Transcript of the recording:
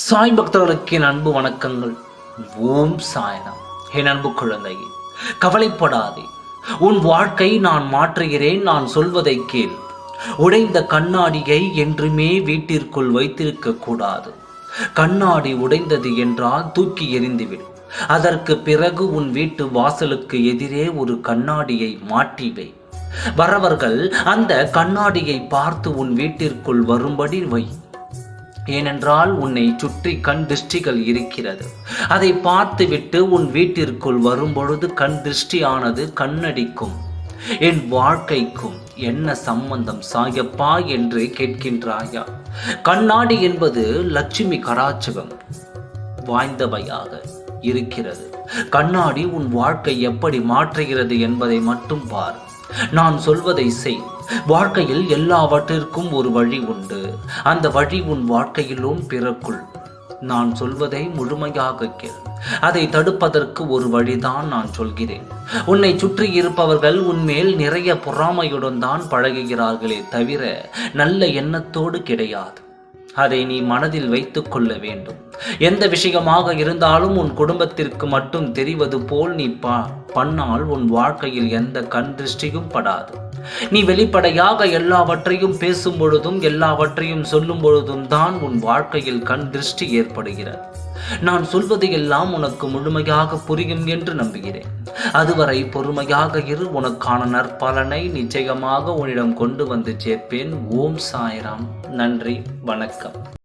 சாய் பக்தர்களுக்கு என் அன்பு வணக்கங்கள். ஓம் சாயனம் என் அன்பு குழந்தையே கவலைப்படாதே. உன் வாழ்க்கை நான் மாற்றுகிறேன் நான் சொல்வதை கேள். உடைந்த கண்ணாடியை என்றுமே வீட்டிற்குள் வைத்திருக்க கூடாது. கண்ணாடி உடைந்தது என்றால் தூக்கி எறிந்துவிடு. அதற்கு பிறகு உன் வீட்டு வாசலுக்கு எதிரே ஒரு கண்ணாடியை மாட்டி வை. வரவர்கள் அந்த கண்ணாடியை பார்த்து உன் வீட்டிற்குள் வரும்படி வை. ஏனென்றால் உன்னை சுற்றி கண் திருஷ்டிகள் இருக்கிறது. அதை பார்த்துவிட்டு உன் வீட்டிற்குள் வரும்பொழுது கண் திருஷ்டியானது கண்ணடிக்கும். என் வாழ்க்கைக்கும் என்ன சம்பந்தம் சாயப்பா என்று கேட்கின்றாயா? கண்ணாடி என்பது லட்சுமி கராச்சகம் வாய்ந்தவையாக இருக்கிறது. கண்ணாடி உன் வாழ்க்கை எப்படி மாற்றுகிறது என்பதை மட்டும் பார். நான் சொல்வதை செய். வாழ்க்கையில் எல்லாவற்றிற்கும் ஒரு வழி உண்டு. அந்த வழி உன் வாழ்க்கையிலும் பிறக்குள் நான் சொல்வதை முழுமையாக கேள். அதை தடுப்பதற்கு ஒரு வழிதான் நான் சொல்கிறேன். உன்னை சுற்றி இருப்பவர்கள் உன்மேல் நிறைய பொறாமையுடன் தான் பழகுகிறார்களே தவிர நல்ல எண்ணத்தோடு கிடையாது. அதை நீ மனதில் வைத்து கொள்ள வேண்டும். எந்த விஷயமாக இருந்தாலும் உன் குடும்பத்திற்கு மட்டும் தெரிவது போல் நீ பா பண்ணால் உன் வாழ்க்கையில் எந்த கண் திருஷ்டியும் படாது. நீ வெளிப்படையாக எல்லாவற்றையும் பேசும் பொழுதும் எல்லாவற்றையும் சொல்லும் பொழுதும் தான் உன் வாழ்க்கையில் கண் திருஷ்டி ஏற்படுகிறது. நான் சொல்வது எல்லாம் உனக்கு முழுமையாக புரியும் என்று நம்புகிறேன். அதுவரை பொறுமையாக இரு உனக்கான நற்பலனை நிச்சயமாக உன்னிடம் கொண்டு வந்து சேர்ப்பேன். ஓம் சாய்ராம். நன்றி வணக்கம்.